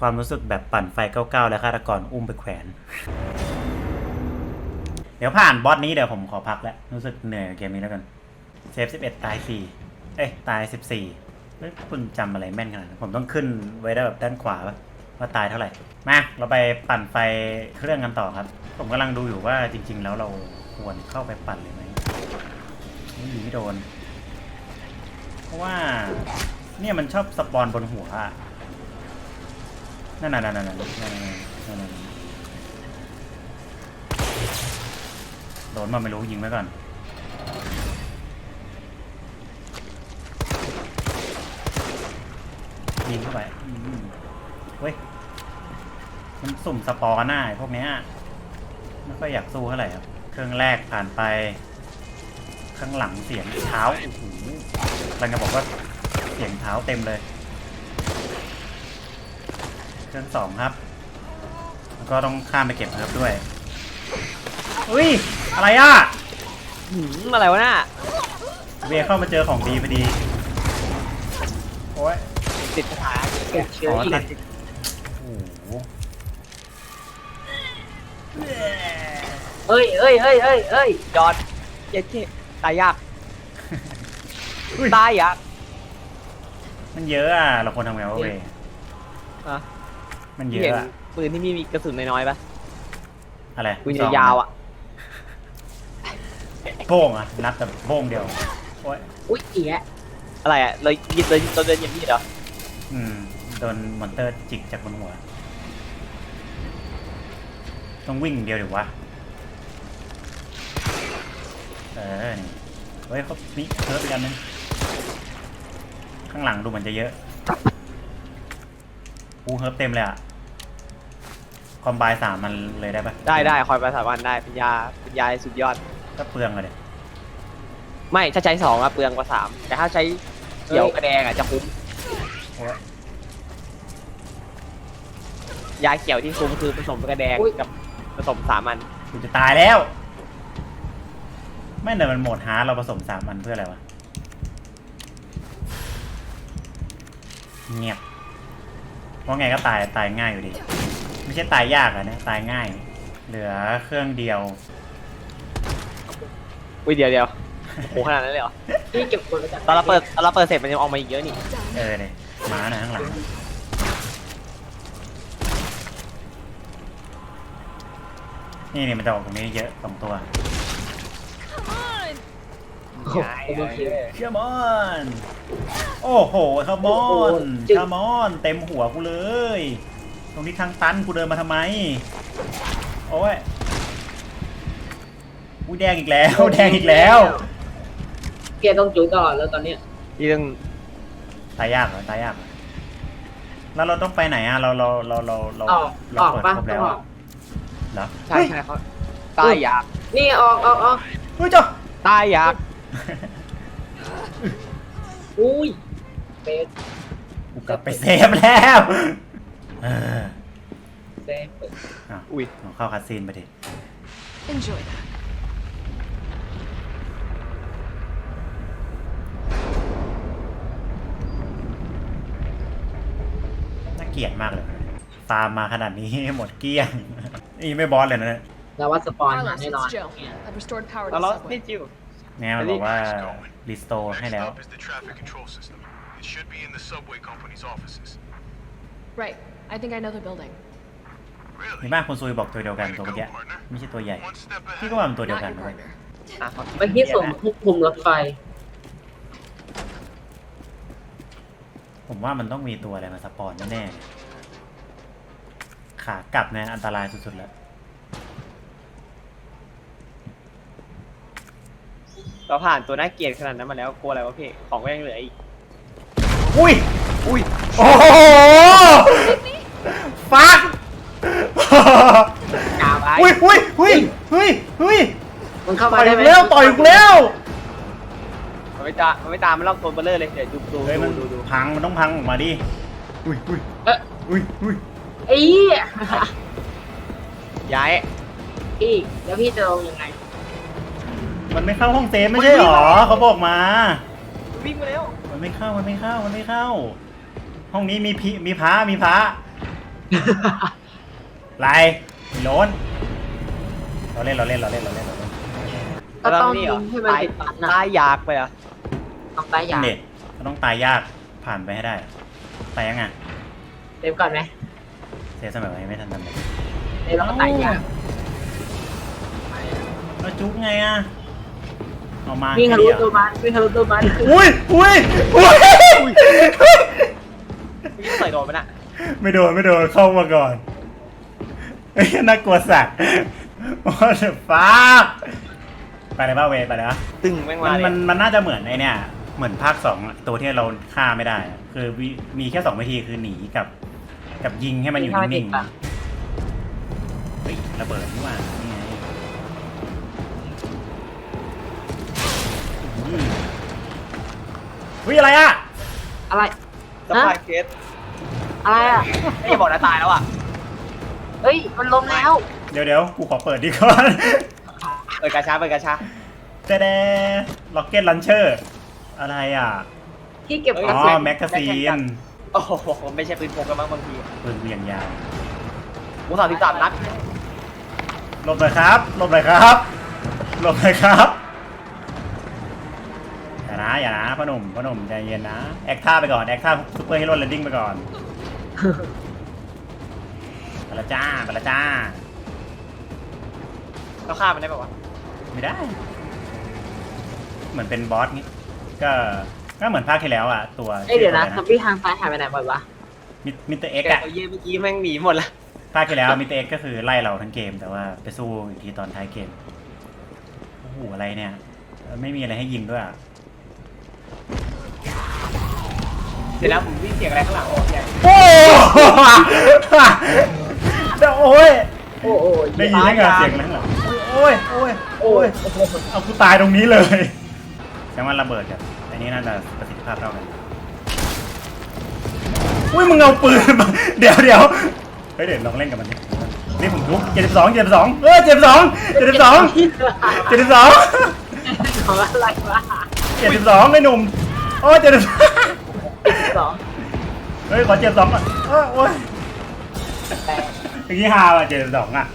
ความรู้สึกแบบปั่นไฟเก้าๆแล้วฆาตกรอุ้มไปแขวน เดี๋ยวผ่านบอสนี้เดี๋ยวผมขอพักแล้ว รู้สึกเหนื่อยกับเกมนี้แล้วกัน เซฟ11ตาย4เอ้ยตาย14เฮ้ยคุณจำอะไรแม่นขนาดนั้นผมต้องขึ้นไว้ได้แบบด้านขวาปะว่าตายเท่าไหร่ มา เราไปปั่นไฟเครื่องกันต่อครับ ผมกำลังดูอยู่ว่าจริง ๆ แล้วเราควรเข้าไปปั่นเลยไหมไม่ยิงไม่โดน เพราะว่า เนี่ยมันชอบสปอนบนหัวอะ นั่นน่ะนั่นน่ะนั่นน่ะนั่นน่ะโดนมาไม่รู้ยิงไว้ก่อนยิงเข้าไปเว้ย มันสุ่มสปอร์หน้าพวกเนี้ยไม่ค่อยอยากสู้เท่าไหร่ครับ เครื่องแรกผ่านไปข้างหลังเสียงเท้าโอ้โหกำลังจะบอกว่าเสียงเท้าเต็มเลย เครื่องสองครับ แล้วก็ต้องข้ามไปเก็บเพิร์ฟด้วย อุ้ย อะไรอะหืมอะไรวะน่ะเวียเข้ามาเจอของดีพอดี โอ้ยติดคาถาเก็บเชื้ออ๋ออีกติดโอ้โหเอ้ยเอ้ยเอ้ยเอ้ยเอ้ยจอดเจ๊เจ๊ตายยากอุ้ยตายยากมันเยอะอะ เราควรทำไงวะเวยอะ มันเยเห็นอะอะปืนที่มีมีกระสุนน้อยๆปะอะไรปืนยาวๆอะโป้งอะนับแต่โป้งเดียวโอ้ยอุ้ยเอียอะไรอะเลยยิงเลยตัวเดินอย่างนี้เหรออืมโดนมอนเตอร์จิกจากบนหัว ต้องวิ่งอย่างเดียวเดี๋ยววะเออนี่เฮ้ยเขานี่เพิ่มอีกอันนึงข้างหลังดูเหมือนจะเยอะปูเฮิร์บเต็มเลยอะ คอมไบสามมันเลยได้ปะได้ได้คอยประสานวันได้ปัญญาปัญญาสุดยอด ก็เปลืองเลย ไม่ถ้าใช้สองอะเปลืองกว่าสามแต่ถ้าใช้เขียวกระแดงอะจะคุ้มโอ้ย ยาเขียวที่คุ้มคือผสมกระแดงกับผสมสามัญกูจะตายแล้ว ไม่เนยมันโหมดฮาร์ดเราผสมสามอันเพื่ออะไรวะ เงียบเพราะไงก็ตายตายง่ายอยู่ดี ไม่ใช่ตายยากอะเนี่ยตายง่าย เหลือเครื่องเดียว อุ้ยเดียวเดียวโอ้ขนาดนั้นเลยเหรอพี่เก็บคนแล้วกันตอนเราเปิดตอนเราเปิดเสร็จมันยังออกมาอีกเยอะนี่เออเลยม้าหน่อยข้างหลังนี่นี่มันจะออกตรงนี้เยอะสองตัว โอ้โหโอเค เชื่อมอน โอ้โหคามอนจึ๊งคามอน เต็มหัวกูเลย ตรงนี้ทางตันกูเดินมาทำไม โอ้ยอุ้ยแดงอีกแล้ว แดงอีกแล้วเกียร์ต้องจุยตลอดแล้วตอนเนี้ยที่เรื่องตายยากเหรอตายยากเหรอแล้วเราต้องไปไหนอะ เราเราเราเราเราออกเราออกเปิดปะครบต้แล้องวอออะกเหรอใช่ใช่เขาตายอยากนี่ออกออกออกเฮ้ยเจ้าตายอยากอุ้ยเซฟกูกลับไปเซฟแล้ว เออเซฟอะอุ้ยเอาเข้าคาซีนไปดิ Enjoy that. น่าเกลียดมากเลยฟาร์มมาขนาดนี้ หมดเกลี้ยง นี่ไม่บอสเลยนะเนี่ยเราว่าสปอนมา Carlos, แน่นอน it's Joe. I've restored power to แล้ว the เรา subway. นี่จิว เนี่ยมันบอกว่ารีสโตร์ให้ Next แล้ว up is the traffic control system. It should be in the subway company's offices. Right. I think I know the building. เห็น Really? ไหมคุณซุยบอกตัวเดียวกันตัวเมื่อกี้ไม่ใช่ตัวใหญ่ One step พี่ ahead. ก็ว่ามันตัวเดียว Not กัน your นะเว้ย partner. อะเมื่อกี้ส่งควบคุมรถไฟ ผมว่ามันต้องมีตัวอะไรมาสปอนแน่ๆเลยขากลับเนี่ยอันตรายสุดๆแล้ว เราผ่านตัวน่าเกลียดขนาดนั้นมาแล้วกลัวอะไรวะพี่ของก็ยังเหลืออีกอุ้ย อุ้ย โอ้โห ฟักกาวไว้อุ้ยอุ้ยอุ้ยอุ้ยอุ้ยมันเข้าต่มาอยได้กูไหมแล้วต่อยกูแล้วมันไม่ตามมันไม่ตามมันลอกตัวเบลเลอร์เลยเดี๋ยวดูดูเฮ้ยมันดูดูพังมันต้องพังออกมาดิอุ้ยอุ้ยเอ๊ะอุ้ยอุ้ยไอ้เหี้ยย้ายพี่แล้วพี่จะลงยังไงมันไม่เข้าห้องเซฟไม่ใช่หรอเขาบอกมา วิ่งมาแล้วมันไม่เข้ามันไม่เข้ามันไม่เข้า ห้องนี้มีพีมีพระมีพระ ไล่โล้นเราเล่นเราเล่นเราเล่นเราเล่นเราเล่นก็ต้องนี่ยิเหรองให้มันตายติดตันนะตายยากไปเหรอะต้องตายอย่างเด็ดเราต้องตายยากผ่านไปให้ได้ตายยังไงเต็มก่อนไหมเสียสมัยไว้ไม่ทันทำเลยเต็มแล้วก็ตายอย่างเราจุกไงอะเอามาวิ่งทะลุแค่ตัวเดียวมันวิ่งทะลุตัวมันอุ้ยอุ้ยอุ้ยพี่ใส่โดนไปน่ะ ไม่โดนไม่โดนเข้ามาก่อนเฮ้ยน่ากลัวสัตว์ What the fuck ไปเลยบ้าเวไปเลยปะตึงแม่งมัมานเลยมันมันน่าจะเหมือนไอเนี่ย เหมือนภาคสองอะตัวที่เราฆ่าไม่ได้อะคือวิมีแค่สองวิธีคือหนีกับ กับยิงให้มันอยู่นิ่งๆเฮ้ยระเบิดนี่หว่านี่ไงอืมเฮ้ยอะไรอะอะไรสปายเคส อะไรอะ ไม่อย่าบอกนะตายแล้วอะเฮ้ย มันล้มแล้ว เดี๋ยวเดี๋ยวกูขอเปิดดีก่อนเปิดกาชาเปิดกาชาเจ๊เดล็อกเก็ตลันเชอร์อะไรอะ ที่เก็บเฮ้ยกอ๋ระสุอนแมกกาซีนโอ้โหไม่ใช่ปืนพกกันบ้างบางทีปืนเวียงยาวกูสามสิบสามนัดหลบเลยครับหลบเลยครับหลบเลยครับอย่านะอย่านะพ่อหนุ่มพ่อหนุ่มใจเย็นนะ แอคท่าไปก่อน แอคท่าซูเปอร์ฮีโร่แลนดิ้งไปก่อน ไปละจ้าไปละจ้า เราฆ่ามันได้ป่าวะไม่ได้ เหมือนเป็นบอสงี้ก็ก็เหมือนภาคที่แล้วอะ ตัวเอ้ยเดี๋ยวนะชื่ซออมบี้ทางซ้ายหายไปไหนหมดวะมิมิสเตอร์เอ็กแกอะตัวเย่เมื่อกี้แม่งหนีหมดละภาคที่แล้วมิสเตอร์เอ็กก็คือไล่เราทั้งเกม แต่ว่าไปสู้อีกทีตอนท้ายเกมโอ้โหอะไรเนี่ย ไม่มีอะไรให้ยิงด้วยอะ เดี๋ยวนะผมได้ยินเสียงอะไรข้างหลังโอ้ยโอ้โอ้ยโอ้โหได้ยินได้ไงเสียงนั้นเหรอโอ้ยโอ้ยโอ้ยเอากูตายตรงนี้เลยแสดงว่าระเบิดกับอันนี้น่าจะประสิทธิภาพเท่ากันอุ้ยมึงเอาปืนมาเดี๋ยวเดี๋ยวเฮ้ยเดี๋ยวลองเล่นกับมันดินี่ผมทุกเจ็ดสิบสองเจ็ดสิบสองเออเจ็ดสิบสองเจ็ดสิบสองเจ็ดสิบสองของอะไรวะเจ็ดสิบสองไอ้หนุ่มโอ้ยเจ็ดสิบ สองเฮ้ยขอเจ็ดสิบสองอะเออโอ้ยแปดเมื่อกี้ฮาว่ะเจ็ดสิบสองอะ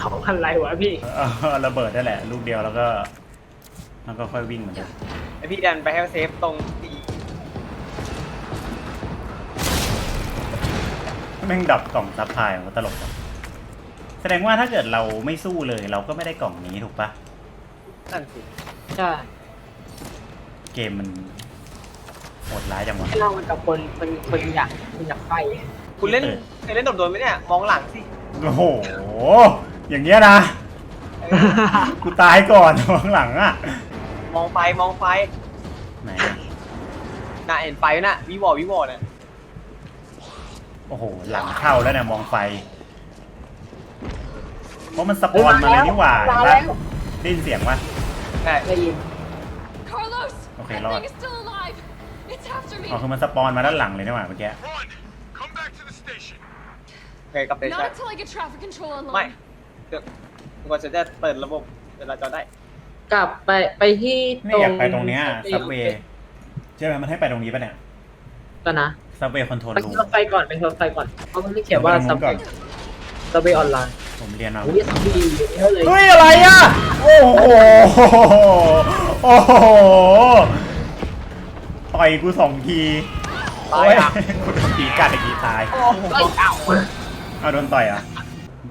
สองอะไรวะพี่เออระเบิดนั่นแหละ ลูกเดียวแล้วก็แล้วก็ค่อยวิ่งเหมือนเดิมไอพี่ดันไปให้เซฟตรงตีแม่งดับกล่องซับพลายมันก็ตลกอะแสดงว่าถ้าเกิดเราไม่สู้เลย เราก็ไม่ได้กล่องนี้ถูกปะนั่นสิใช่เกมมัน โหดร้ายจังวะให้เรามันกับคนคนคนอยากคนอยากไฟคุณเล่นเคยเล่นโดดโดนไหมเนี่ยมองหลังสิโอ้โห อย่างเงี้ยนะ เออ กูตายก่อน ข้างหลังอะ มองไฟมองไฟไหน น่ะเห็นไฟน่ะวิวอวิวอน่ะโอ้โห หลังเข้าแล้วเนี่ยมองไฟ เพราะมันสปอนมาเลยนี่หว่ามาแล้แล้ววได้ยินเสียงวะ ใช่ได้ยิน Carlos! Okay, that Lord. thing is still alive! It's after me! อ๋อคือมันสปอนมาด้านหลังเลยนี่หว่าเมื่อกี้ Run! Come back to the station. โอเคกับเต Not ชั่น until I get traffic control ไม่ online. เดี๋ยวก่อนจะได้เปิดระบบเวลาจอได้ กลับไปไปที่นี่อยากไปตรงเนี้ยซับเวย์ใช่ไหมมันให้ไปตรงนี้ปะเนี่ยก่อนนะซับเวย์คอนโทรลไปรูที่รถไฟก่อนไปที่รถไฟก่อนเพราะมันไม่เขียนว่าซัซับบก่อนซับเวย์ออนไลน์ผมเรียนมาโอ้ยซับบีเยอะเลยเฮ้ยอะไรอะ โอ้โห โอ้โหต่ อยกูสองทีตายอะโยกูโดนตีกัดอีกทีตายโอ้โหเอ้ยอ้าวเอาโดนต่อยอะ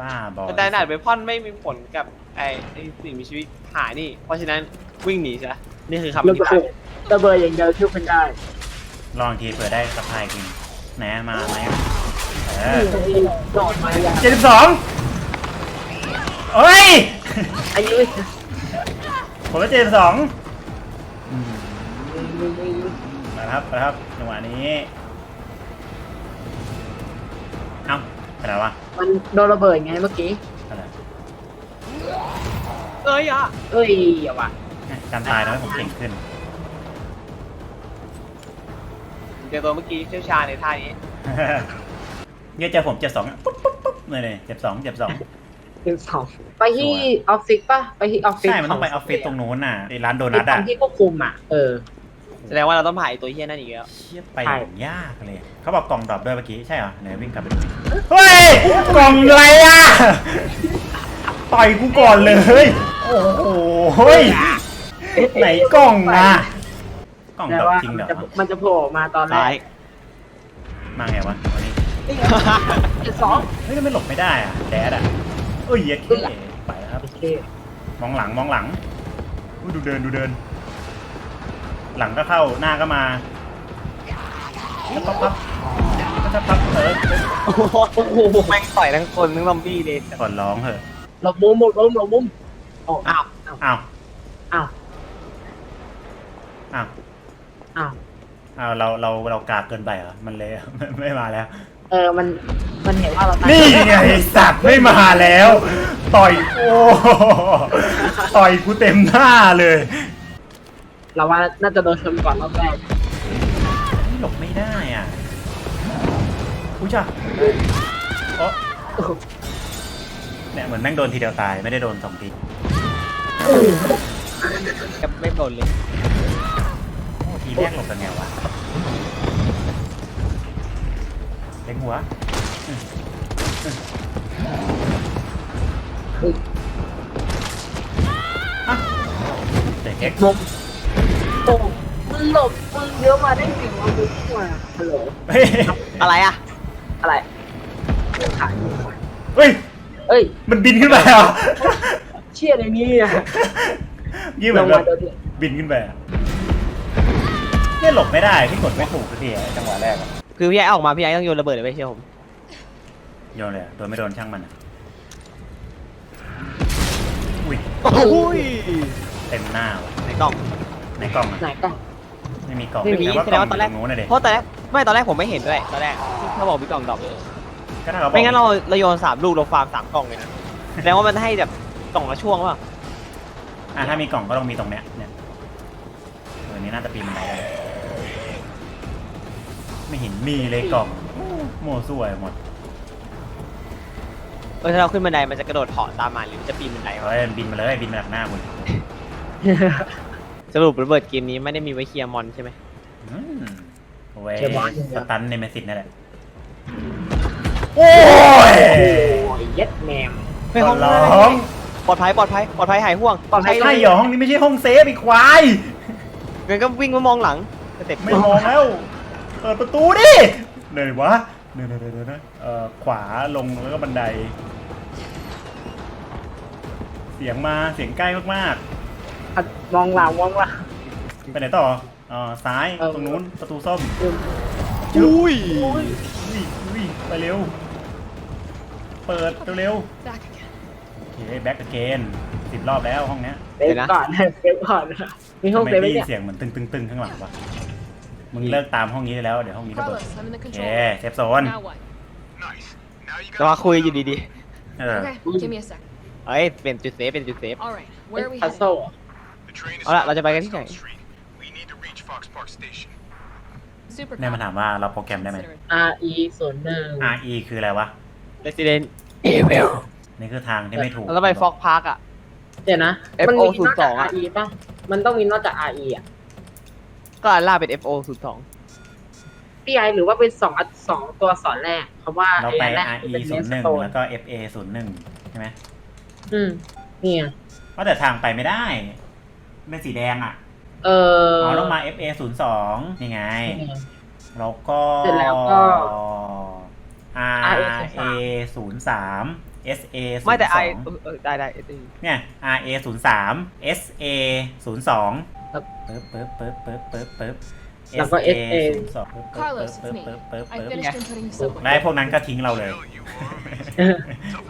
บ้าบอแต่หนาดเบพอนไม่มีผลกับไอ้ไอ้สิ่งมีชีวิตหายนี่ เพราะฉะนั้นวิ่งหนีใช่ไหมนี่คือคำอระธิเบิบายดระเบิดอย่างเดียวช่วยมันได้ลองทีเผื่อได้สะพายกินไหนมาไหมเออโดดมาอย่างเจ็ดสิบสองเอ้ย อายุผมก็เจ็ดสิบสอง มาครับมาครับจังหวะนี้ เอ้าไปไหนวะมันโดนระเบิดไงเมื่อกี้ ไปไหนเอ้ยอะเอ้ยอย่าว่ะการตายทำให้ผมเก่งขึ้น เดี๋ยวตัวเมื่อกี้เชี่ยวชาญในท่านี้เนี่ยเจอผมเจ็บสองอะปุ๊บปุ๊บปุ๊บเลยเลยเจ็บสองเจ็บสองเป็นสองไปที่ออฟฟิศป่ะ ไปที่ออฟฟิศใช่ มันต้องไปออฟฟิศตรงนู้นน่ะไอ้ร้านโดนัทตรอะงที่ควบคุมอะ เออ แสดงว่าเราต้องผ่านไอ้ตัวเฮี้ยนั่นอีกแล้ว เชี่ยไปอย่างยากเลย เขาบอกกล่องดรอปด้วยเมื่อกี้ ใช่เหรอไหนวิ่งกลับไปดูดิเฮ้ย กล่องอะไรอะ ต่อยกูก่อนเลย โอ้โหเฮ้ยไหนกล่องอะ กล่องแต่ดรอปว่าจริงมันเหรอจะมันจะโผล่มาตอนแรซ้ากย มาไงวะวันนี้เจ็ดสองเฮ้ยทำไมหลบไม่ได้อะแดดอะเอ้ยเหี้ยเคไปแล้วครับ โอเคมองหลังมองหลังอุ๊ยดูเดินดูเดิน หลังก็เข้าหน้าก็มาแล้วปั๊บปั๊บแล้วปั๊บเออโอ้โหแม่งต่อยทั้งคนทั้งซอมบี้เลยก่อนร้องเถอะหลบมุมหลบมุมหลบมุมโอ้อ้าวอ้าวอ้าวอ้าวอ้าวอ้าวเราเราเรากากเกินไปเหรอมันเลยไม่ไม่มาแล้ว เออมันมันเห็นว่าเราตายนี่ไงไอ้สัตว์ไม่มาแล้ว ต่อยโอ้ต่อยกูเต็มหน้าเลย เราว่าน่าจะโดนชนก่อนรอบแรกหลบไม่ได้อะอุ้ยจ้ะโอ้เนี่ยเหมือนแม่งโดนทีเดียวตายไม่ได้โดนสองทีจะไม่โดนเลยโอ้ทีแรกหลบกันไงวะเล็งหัวอืมอืมอะเด็กเอ็กซ์มุม โอ้มึงหลบมึงเยอะมาได้ไงวะมึงมาฮัลโหลเฮ้ยอะไรอะอะไรมึงขายเฮ้ย เอ้ยมันบินขึ้นไปเหรอเชี่ยในนี้อะยี่เหลมืองนแบมาบโดนเดียวบินขึ้นไปอะเนี่ยหลบไม่ได้พี่กดไม่ถูกสักทีอะจังหวะแรกอะคือพี่ไอ้ออกมาพี่ไอ้ต้องโยนระเบิดเลยไม่เชื่อผมโยนเลยอะโดนไม่โดนช่างมันอะอุ้ยโอ้ยเต็มหน้าว่ะในกล่อง ในกล่องอะไหนกล้อง ไม่มีกล่องไม่มี แต่ว่ากล่องแสดงว่าตอนแรก ยู่นู้นนะเด็เพราะตอนแรกไม่ตอนแรกผมไม่เห็นด้วยตอนแรกเขาบอกพี่กล่องดรอปก็ถ้าเขาบอกไม่งั้นเราเราโยนสามลูกเราฟาร์มสามกล่องเลยนะแสดงว่ามันให้แบบกล่องละช่วงป่ะอะถ้ามีกล่องก็ต้องมีตรงเนี้ยเนี่ยตัวนี้น่าจะปีนบันไดได้ไม่เห็นมีเลยกล่องโม่สวยหมดเออถ้าเราขึ้นบันไดมันจะกระโดดเหาะตามมาหรือมันจะปีนบันไดวะเฮ้ยบินมาเลยบินมาจากหน้าคุณ สรุประเบิดเกมนี้ไม่ได้มีไว้เคลียร์มอนใช่ไหม อืมเอาไว้เชียร์บอลอย่างเดีสยวตันในเมสิตนั่นแหละ โอ้ยโอ้ยเย็ดแมมเฮ้ยห้องร้น้องปลอดภัยปลอดภัยปลอดภัยหายห่วงปลอดภัยใช่เหรอห้องนี้ไม่ใช่ห้องเซฟอีกควาย งั้นก็วิ่งมามองหลังสเต็ปไม่มองแล้ว เปิดประตูดิเดี๋ยววะเดี๋ยวเดี๋ยวเดี๋ยวนะเอ่อขวาลงแล้วก็บันได เสียงมาเสียงใกล้มาก มองหลังมองหลังๆไปไหนต่อเอ่อซ้ายเออ ตรงนู้นประตูส้มอุ้ยอุ้ยอุ้ยไปเร็ว เปิดเร็ว Back again. ๆโอเคแบ็กเกนสิบรอบแล้วห้องเนี้ยเซฟก่อนเซฟก่อนมีห้องทำไมเซฟไหมได้ยิเนี่นยเสียงเหมือนตึงตึงตึงข้างหลังวะมึงเลิกตามห้องนี้ได้แล้วเดี๋ยวห้องนี้ระเบิด Carlos, I'm in the โอเค control. เซฟโซน Now what? Nice. Now you จะมา got คุยอยู่ดีเออ Okay, give me a sec. ๆเอ้ย เป็นจุดเซฟเป็นจุดเซฟ All right, where are we พัซ headed? โซ่ the train is เอาล่ะเราจะไปกันที่ไหน Fox Street. We need to reach Fox Park Station. Super เนี่ยมันถามว่าเราโปรแกรมได้ไหม Consider it. R E ศูนย์หนึ่ง RE คืออะไรวะ Resident Evil นี่คือทางที่ไม่ถูกเราต้องไปฟอกพาร์กอะ เดี๋ยวนะ FO มันมีนอกจาก 02อะ R E ป่ะ มันต้องมีนอกจาก R E อะ ก็อันล่าเป็น FO 0 2 พี่ไอหรือว่าเป็นสองอันสองตัวอักษรแรกคำว่าเราไปอ้แรก RE เป็นศูเนนย์สหนึ่งโตนแล้วก็ FA ศูนย์หนึ่งใช่ไหมอืมเนี่ยว่าแต่ทางไปไม่ได้ เป็นสีแดงอะ เอออ๋อต้องมา FA ศูนย์สองนี่ไง แล้วก็เสร็จแล้วก็ RA ศูนย์สาม SA ศูนย์สองไม่แต่ไอเออเออได้ได้เออเนี่ย RA ศูนย์สาม SA ศูนย์สองครับปึ๊บปึ๊บปึ๊บปึ๊บปึ๊บปึ๊บ แล้วก็ SA ศูนย์สองปึ๊บปึ๊บ Carlos, ปึ๊บ it's me. ปึ๊บปึ๊บ I ปึ๊บ finished inputting the subway. ได้พวกนั้นก็ทิ้งเราเลย Hell, you are.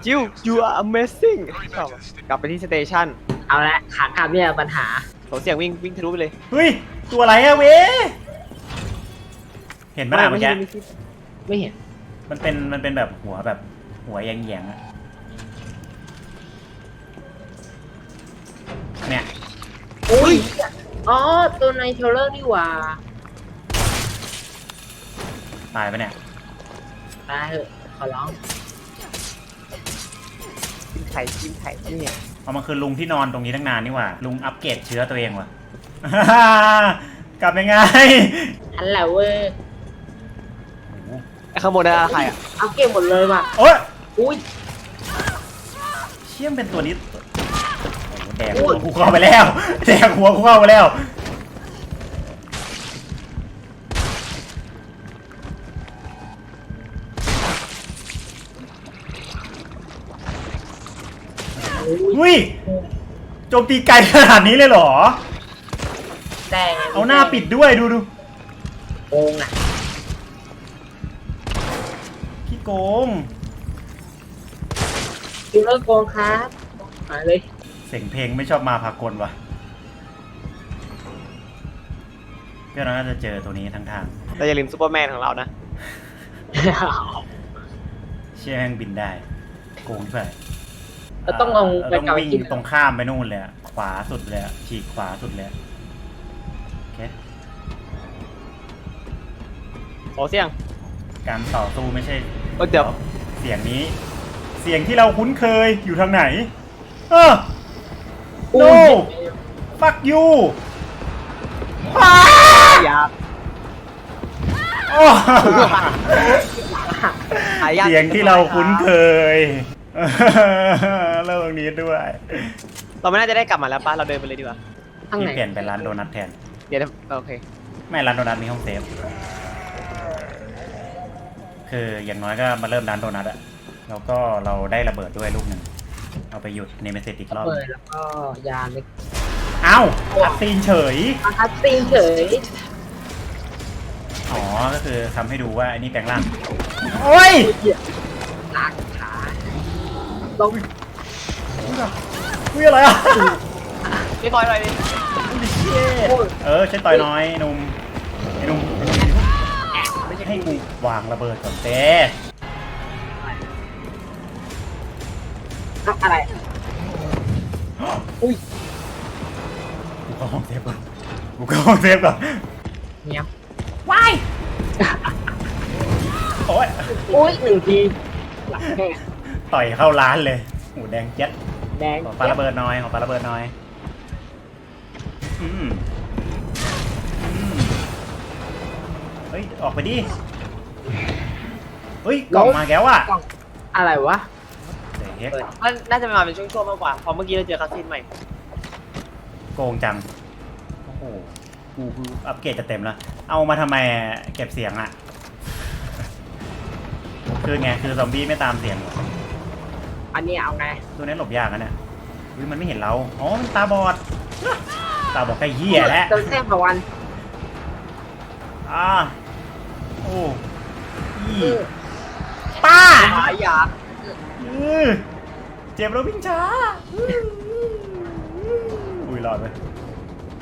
จิว you are amazing Hurry ชอบ back to the station. กลับไปที่สเตชัน เอาละขากลับเนี่ยปัญหาโหเสียงวิ่งวิ่งทะลุไปเลยเฮ้ย ตัวอะไรอะเวเห็นไหมล่ะเมื่อกี้ไม่ใช่ไม่เห็นมันเป็นมันเป็นแบบหัวแบบหัวแยงๆอะเนี่ยอุ้ยอ๋อตัวในเทรลเลอร์นี่หว่าตายไปะเนี่ยตายเถอะขอร้องจิ้มไข่จิ้มไข่เนี่ย เอามันคือลุงที่นอนตรงนี้ตั้งนานนี่หว่า ลุงอัปเกรดเชื้อตัวเองว่ะทกลับยังไงอันแหละเว้ยไอ้ข้างบนนั่นใครอะเอาเก็บหมดเลยว่ะโอ๊ยอุ้ย เชี่ยมเป็นตัวนี้โอ้โหแดกหัวกูเข้าไปแล้วแดกหัวกูเข้าไปแล้ว อุ้ยโจมตีไกลขนาดนี้เลยเหรอ แดงเอาหน้าปิดด้วยดูดูโกงอะขี้โกงคิวเลอร์โกงครับมาเลยเสียงเพลงไม่ชอบมาพากลว่ะเพื่อนเราน่าจะเจอตัวนี้ทั้งทางแต่อย่าลืมซูเปอร์แมนของเรานะ เชื่อแม่งบินได้ โกงที่ไหน เราต้องลงไปต้องเกาวิ่งกินตรงข้ามไปนู่นเลยอะขวาสุดเลยอะฉีกขวาสุดเลยอะโอเคโอ้เสียง การต่อสู้ไม่ใช่เอ้ยเดี๋ยว เสียงนี้ เสียงที่เราคุ้นเคยอยู่ทางไหน เอออุ้ no ย fuck you อยากโอ้หายาก เสียงที่เราคุ้นเคย เริ่มตรงนี้ด้วยเราไม่น่าจะได้กลับมาแล้วป่ะเราเดินไปเลยดีกว่าทางที่ไหนเปลี่ยนเป็นร้านโดนัทแทน เดี๋ยวโอเค ไม่ร้านโดนัทมีห้องเซฟ คืออย่างน้อยก็มาเริ่มร้านโดนัทอะแล้วก็เราได้ระเบิดด้วยลูกหนึ่ง เอาไปหยุดเนเมซิสอีกรอบ เปิดแล้วก็ยาเล็กเอ้าอัดซีนเฉยอาคัสซีนเฉยอ๋อ ก็คือทำให้ดูว่าไอ้นี่แปลงร่าง โอ้ยลากขา ลงอุ้ยอะไรอะพี่บอยไปดิโอ้ยเออใช้ต่อยน้อยหนุ่มไอ้หนุ่มไม่ใช่ให้กูวางระเบิดก่อนเต้เอาอะไร อุ้ยกูเข้าห้องเซฟก่อนกูเข้าห้องเซฟก่อนเนี้ยว้ายโอ้ย อุ้ยหนึ่งทีหลังแห้ง ต่อยเข้าร้านเลยหูแดงเจ็ดแดงขอปาระเบิดหน้อยขอปาระเบิดหน้อยอืมอืมเฮ้ยออกไปดิเฮ้ยกล่องมาแก้วอะกล่องอะไรวะเดี๋ยวเฮ็กมันน่าจะมาเป็นช่วงๆมากกว่าเพราะเมื่อกี้เราเจอคาสินใหม่โกงจังโอ้โหกูกูอัปเกรดจะเต็มแล้วเอามาทำไมอะเก็บเสียงอะคือไงคือซอมบี้ไม่ตามเสียงเหร ออันนี้เอาไงตัวนี้หลบยากนะเนี่ยอุ๊ยมันไม่เห็นเรา อ๋อมันตาบอด ตาบอดใกล้เหี้ยแล้วเติมแซ่บวันอ่าโอ้อีเออป้าหายอยากอือเจ็บแล้ววิ่งช้าอุ้ยรอดไหม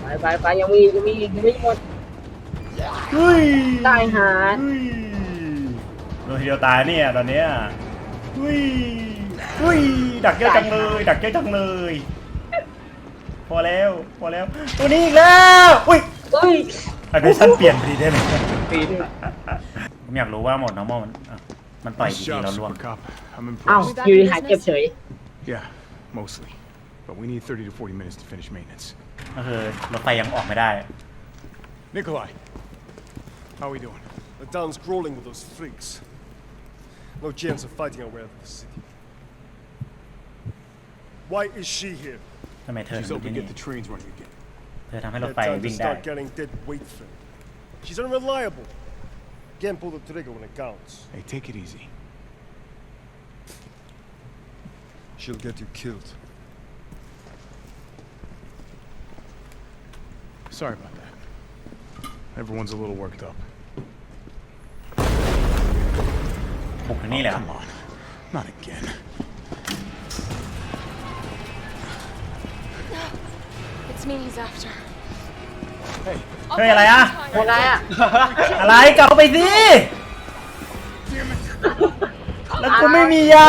ไปไปไปยังมียังมียังไม่หมดเฮ้ยตายหาเฮ้ยโดนทีเดียวตายเนี่ยตอนเนี้ยเฮ้ย เฮ้ยดักเยอะจังเลย ดักเยอะจังเลย พอแล้วพอแล้วตัวนี้อีกแล้วอุ้ยเอ้ยอันนี้ฉันเปลี่ยนพอดีได้เลยปีนผมอยากรู้ว่าหมดน้องมอมันอะมันต่อย Nice กี่ที job, แล้วล่วง Super Cop. I'm เอ้า impressed. อยู่ดีหายเจ็บเฉย Yeah, mostly. But we need 30 to 40 minutes to finish maintenance. ก็คือรถไฟยังออกไม่ได้ Nikolai, how are we doing? The town's crawling with those freaks. No chance of fighting our way out of the city. Why is she here? ทำไมเธอ She's ถึงอยู่ hoping ที่ to นี่ get the trains running again. เธอทำให้รถ That ไฟ time to วิ่งได้ start getting dead weight from. She's unreliable. Can't pull the trigger when it counts. Hey, take it easy. She'll get you killed. Sorry about that. Everyone's a little worked up. บุกถึงนี่เลยเหรอ Come on. Not again. It's me he's after. Hey, เฮ้ยอะไรอะอะไรอะ อะไรกลับเข้าไปสิแล้วกูไม่มียา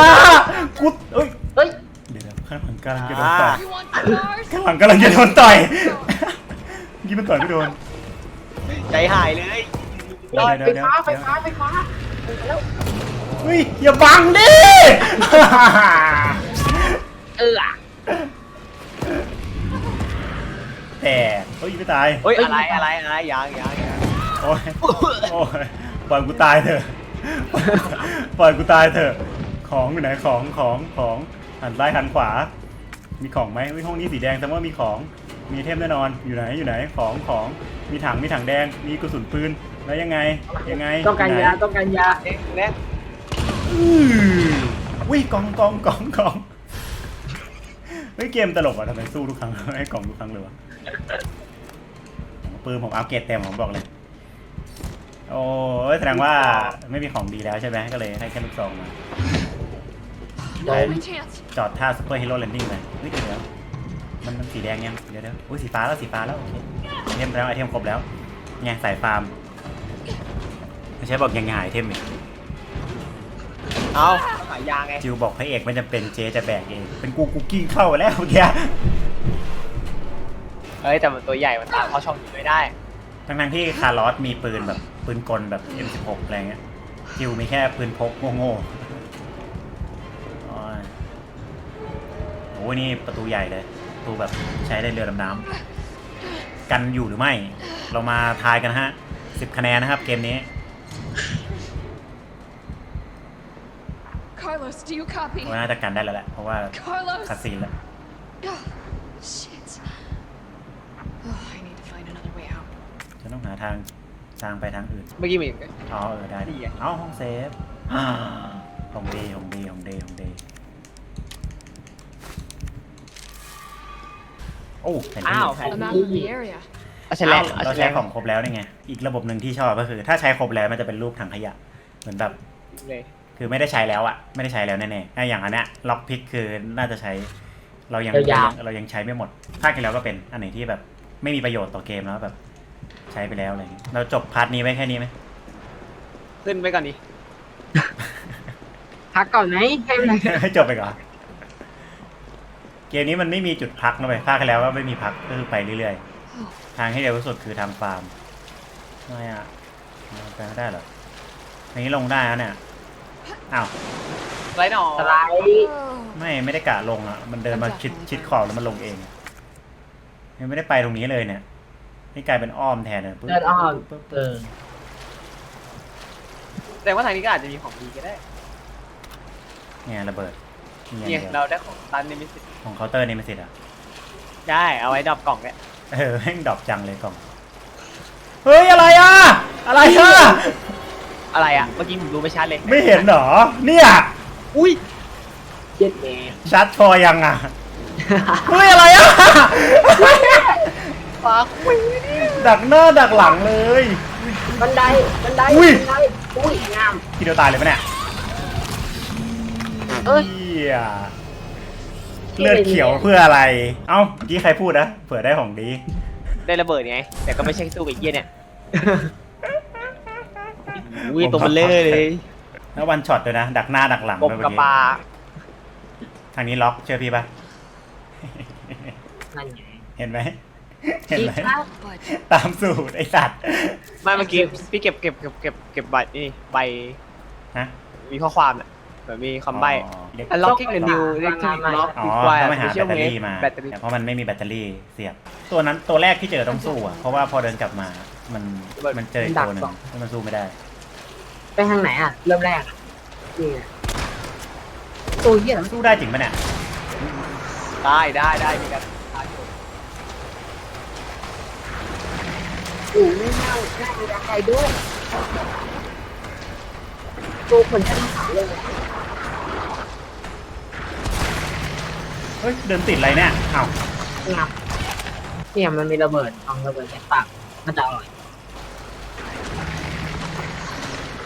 กูเอ้ยเฮ้ย เดี๋ยวๆข้างหลังกำลังจะโดนต่อย You want cars? ข้างหลังกำลังจะโดนต่อยเมื่อกี้มันต่อยไม่โดน ใจหายเลย เดี๋ยวไฟเดี๋ยวเดี๋ยวฟ้าไฟเดี๋ยวฟ้าไฟฟ้าแล้วเฮ้ยอย่าบังดิ เออ แต่เฮ้ยไม่ตายเฮ้ยอะไรอะไรอะไรยังยังยังโอ้ยโอ้ยปล่อยกูตายเถอะปล่อยกูตายเถอะของอยู่ไหนของของของหันซ้ายหันขวา มีของไหมวิห้องนี้สีแดงแสดงว่ามีของมีเทมแน่นอนอยู่ไหนอยู่ไหนของของมีถังมีถังแดงมีกระสุนปืนแล้วยังไงยังไงต้องการไหนยาต้องการยาเอ๊ะเนี่ยอื้อวิกองกองกองกองเฮ้ยเกมตลกอะทำไมสู้ทุกครั้งให้กล่องทุกครั้งเลยวะ ปืนผมอัปเกรดเต็มผมบอกเลย โอ้ยแสดงว่าไม่มีของดีแล้วใช่ไหมก็เลยให้แค่ลูกซองมา No my chance. จอดท่าซูเปอร์ฮีโร่แลนดิ้งเลยเฮ้ยเดี๋ยวเดี๋ยวมันมันสีแดงยังเดี๋ยวเดี๋ยวอุ้ยสีฟ้าแล้วสีฟ้าแล้วโอเคไอเทมแล้วไอเทมครบแล้วไงสายฟาร์มไม่ใช่บอกยังหายไอเทมอีกเอาหายยาไงจิวบอกพระเอกไม่จำเป็นเจ๊จะแบกเองเป็นกูกูกิ้งเข้าไปแล้วเมื่อกี้ เฮ้ยแต่มันตัวใหญ่มันตามเขาช่องอยู่ไม่ได้ ทั้งทั้งๆที่คาร์ลอสมีปืนแบบปืนกลแบบ M16 อะไรเงี้ยจิวมีแค่ปืนพกโง่ๆโอ้ยโอ้ยนี่ประตูใหญ่เลยประตูแบบใช้ได้เรือดำน้ำกันอยู่หรือไม่ เรามาทายกันฮะสิบคะแนนนะครับเกมนี้ Carlos, do you copy? เราน่าจะกันได้แล้วแหละเพราะว่า Carlos! คัดซีนแล้ว Oh, shit. Oh, I need to find another way out. จะต้องหาทางทางไปทางอื่น เมื่อกี้มัน อ๋อเออได้นี่ไง เอาห้องเซฟอ่าของดีของดีของดีของดีโอ้แผนที่อ้าวแผน A map of the area. เอาใช้แรงอ้าวเราใช้ของครบแล้วนี่ไง อีกระบบหนึ่งที่ชอบก็คือ ถ้าใช้ครบแล้วมันจะเป็นรูปถังขยะ เหมือนแบบ เลยคือไม่ได้ใช้แล้วอะไม่ได้ใช้แล้วแน่ๆอะอย่างอันเนี้ยล็อกพิกคือน่าจะใช้ เรายังยาว เรายังใช้ไม่หมดภาคที่แล้วก็เป็นอันไหนที่แบบไม่มีประโยชน์ต่อเกมแล้วแบบ ใช้ไปแล้วอะไรอย่างงี้เราจบพาร์ทนี้ไว้แค่นี้ไหมขึ้นไปก่อนดิพักก่อนไหมให้มันให้จบไปก่อนเกมนี้มันไม่มีจุดพักนะเว้ยภาคที่แล้วก็ไม่มีพักก็คือไปเรื่อยๆ ทางที่เร็วที่สุดคือทางฟาร์มไม่อะไปไม่ได้เหรออันนี้ลงได้แล้วเนี่ยอ้าวไรหนอสไลด์ Oh. ไม่ไม่ได้กะลงอะ มันเดินมาชิดชิดขอบแล้วมันลงเองยังไม่ได้ไปตรงนี้เลยเนี่ย นี่กลายเป็นอ้อมแทนเลยปึ๊บเดินอ้อมปึ๊บเอปึ๊บอแต่ว่าทางนี้ก็อาจจะมีของดีก็ได้ เนี่ยระเบิดนี่เนี่อยย่างเดียวเราได้ของตันในมิสิของเคาน์เตอร์นี่มันสิทธิ์อะ ได้เอาไว้ดรอปกล่องเนี่ยเออแม่งดรอปจังเลยกล่อง เฮ้ย อะไรอะ อะไรอะ อะไรอะเมื่อกี้ผมดูไม่ชัดเลยไม่เห็นเหรอ เนี่ย อุ้ยเจ็ดเมตรชัดพอยังอะ เฮ้ย อะไรอะ ฟ้าคุยดักหน้าดักหลังเลย บันไดบันไดอุ้ย บันไดอุ้ยงามทีเดียวตายเลยปะเนี่ยเอ้ยเหี้ยเลือดเขียวเพื่ออะไร เอ้าเมื่อกี้ใครพูดนะ เผื่อได้ของดี ได้ระเบิดไง แต่ก็ไม่ใช่สู้กับไอ้เหี้ยเนี่ยอุ้ยตัวมันเล่อเลยแล้ววันช็อตด้วยนะ ดักหน้าดักหลังกบด้วยกระเมื่อปาทางนี้ล็อกเชื่อพี่ปะนั่นไงเห็นไหม เห็นไหมอีกครับ But ตามสูตรไอสัตว์ไม่เมื่อกี้พี่เก็บเก็บเก็บเก็บเก็บใบนี่ใบฮะมีข้อความอะแบบมีคำใบอ๋อเด็ก unlocking the new electronic lock อ๋อ require ต้องไปหาแบต special เตอรี่ made มาแบตเตอรี่ เพราะมันไม่มีแบตเตอรี่เสียบ ตัวนั้นตัวแรกที่เจอต้องสู้อะ เพราะว่าพอเดินกลับมา มันมันเจออีกตัวหนึ่งที่มันสู้ไม่ได้ ไปทางไหนอะ เริ่มแรกอะนี่ไงตัวเหี้ยมันสู้ได้จริงปะเนี่ยได้ได้ได้มีกัน อูไม่น่าน่ามีอะไรด้วยตัวคนชั้นสามเลยอะเฮ้ย เดินติดอะไรเนี่ยอ้าวงับเนี่ยมันมีระเบิดลองระเบิดแค่ปากมันจะอร่อย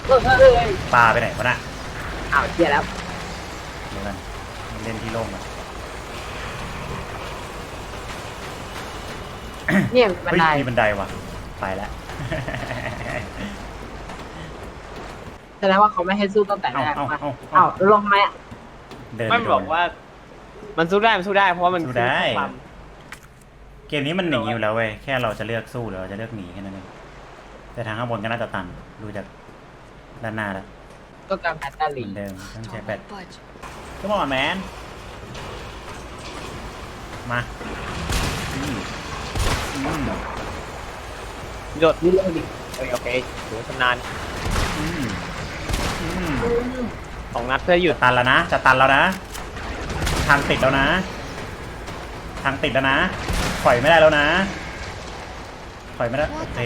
เออเออเออเออปลาไปไหนวะน่ะอ้าวเจียแล้ว เดี๋ยวกันเล่นที่โล่งก่อนเนี่ยบันเฮ้ยไดมีบันไดว่ะ ไปแล้ว แสดงว่าเขาไม่ให้สู้ตั้งแต่แรกเอาว่าเอา เอาอ้าวแล้วลงทำไมอะเดินไม่ไปบโดอน กว่า มันสู้ได้มันสู้ได้เพราะว่ามันสู้ได้ความเกมนี้มันหนีอยู่แล้วเว้ยแค่เราจะเลือกสู้หรือเราจะเลือกหนีแค่นั้นเองแต่ทางข้างบนก็น่าจะตันดูจากด้านหน้าแล้วต้องการแบตเตอเหมืรี่อนเดิมต้องใช้ don't แบต budge. Come on man มาอืมอืม โดดนี่เรื่องดิเอ้ยโอเคถือว่าชำนาญอืมอืมสองนัดเพื่อหยุดจะตันแล้วนะ จะตันแล้วนะ ทางติดแล้วนะ ทางติดแล้วนะถอยไม่ได้แล้วนะถอยไม่ได้โอเค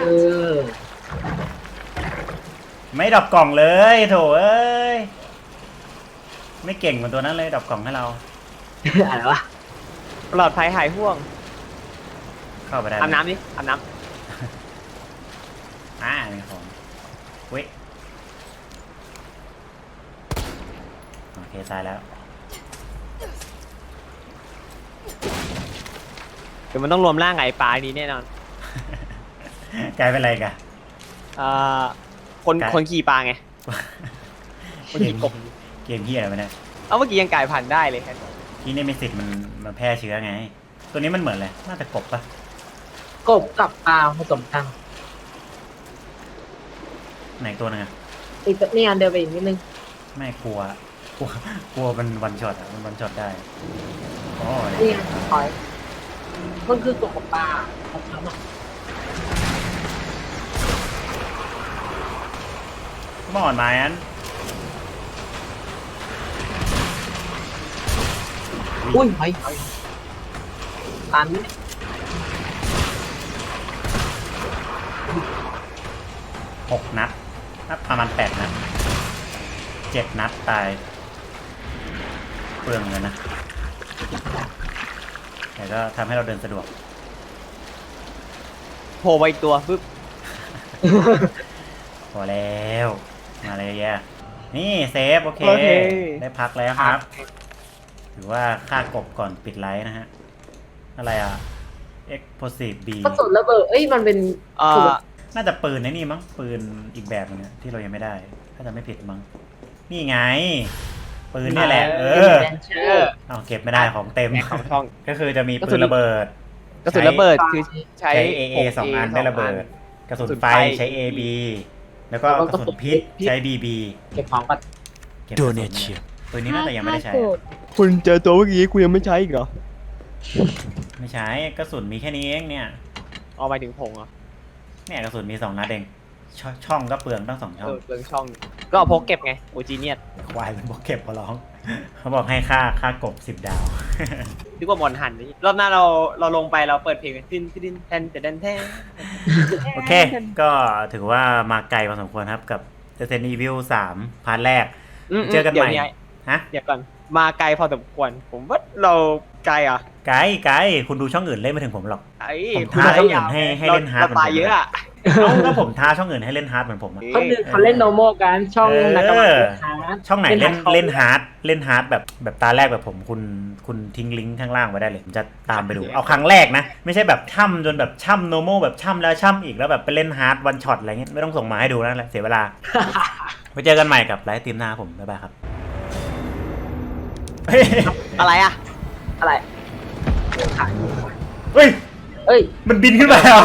เออไม่ดรอปกล่องเลยโถเอ้ย ไม่เก่งเหมือนตัวนั้นเลยดรอปกล่องให้เรา อะไรวะปลอดภัยหายห่วงเข้าไปได้ไหมอาบน้ำนี่อาบน้ อ่ามีของเว้ยโอเคตายแล้วำเดี๋ยวมันต้องรวมร่างกับไอ้ปลานี้แน่นอนกลายเป็นอะไรกัน เอ่อคนไก่ คนขี่ปลาไง คนเกขี่มกบเกมที่อะไรมาเนี่ยเอาเมื่อกี้ยังกลายพันธุ์ได้เลยแค่ที่นี่มีสิทธิ์มันมันแพร่เชื้อไง ตัวนี้มันเหมือนอะไรน่าจะกบปะกบกับปลาผสมกัน ไหนตัวหนึงอะอีกตัวนี่อันเดินไปอีกนิดนึงไม่กลัวกลัวกลัวมันวันช็อตอะมันวันช็อตได้อ๋อนี่อันถอยมันคือกบกับปลาผสมอะหมอนไม้อันอุ้ยหอยหอยตันเนี่ยหกนัด นัดประมาณแปดนัดเจ็ดนัดตายเปลืองเลยนะแต่ก็ทำให้เราเดินสะดวก โผล่มาอีกตัวปึ๊บ พอแล้ว มาเลยแย่นี่เซฟ โอเค โอเค ได้พักแล้วครับ ถือว่าค่ากบก่อนปิดไลฟ์นะฮะ อะไรอะ explosive B กระสุนระเบิดเอ้ยมันเป็นเอ่อ น่าจะปืนในนี่มั้งปืนอีกแบบนึงอะที่เรายังไม่ได้ ถ้าจะไม่ผิดมั้งนี่ไง ปืนเนี่ยแหละเออแดนเชอร์เอาเก็บไม่ได้ของเต็มแม่ของช่อง ก็คือจะมีกระปืสุนนระเบิดกระสุนระเบิดคือใช้ ใช้ AA 6A สองอันได้ระเบิด กระสุนไฟกระสุนไฟใช้ AB แล้วก็แล้วกก็ระสุนพิษพิษใช้ BB เก็บของก่อนเก็บกระสุนเนี่ยปืนนี้น่าจะยังไม่ได้ใช้อะคุณเจอตัวเมื่อกี้กูยังไม่ใช้อีกเหรอไม่ใช้กระสุนมีแค่นี้เองเนี่ย เอาไปถึงผงเหรอ เนี่ยกระสุนมีสองนัดเองชช่องก็เปลืองตั้งสองช่เอองอเปลืองช่อง ก็เอาพกเก็บไงโอจีเนียสควายมันบอกเก็บพอร้อง เขาบอกให้ค่าค่ากบสิบดาว นึกว่าบอลหันนี่รอบหน้าเราเราลงไปเราเปิดเพลงตินตินแทนแต่แทนแทนโอเค ก็ถือว่ามาไกลพอสมควรครับกับ Resident Evil 3พาร์ทแรก เจอกันใหม่ ดี๋ยวฮะ เดี๋ยวก่อนมาไกลพอสมควรผมว่าเรา ไกลอะไกลไกลคุณดูช่องอื่นเล่นไม่ถึงผมหรอก ไอ้ผมท้าช่องอื่นให้ให้เล่นฮาร์ด ตายเยอะอะเอ้าก็ผมท้าช่องอื่นให้เล่นฮาร์ดเหมือนผมอะเขาดึงเขาเล่นโนโมกันช่องเออนักกำลังฮาร์ดช่องไหนเล่นเล่เล่นนฮาร์ดเล่นฮาร์ดแบบแบบตาแรกแบบผมคุณคุณทิ้งลิงก์ข้างล่างไว้ได้เลยผมจะตามไปดู เอาครั้งแรกนะ ไม่ใช่แบบช่ำจนแบบช่ำโนโมแบบช่ำแล้วช่ำอีกแล้วแบบไปเล่นฮาร์ดวันช็อตอะไรเงี้ยไม่ต้องส่งมาให้ดูนั่นแหละเสียเวลาไว้เจอกันใหม่กับไลฟ์ตีมหน้าผมบ๊ายบายครับเฮ้ยอะไรอะ อะไรขายเฮ้ย เอ้ย มันบินขึ้นมาเหรอ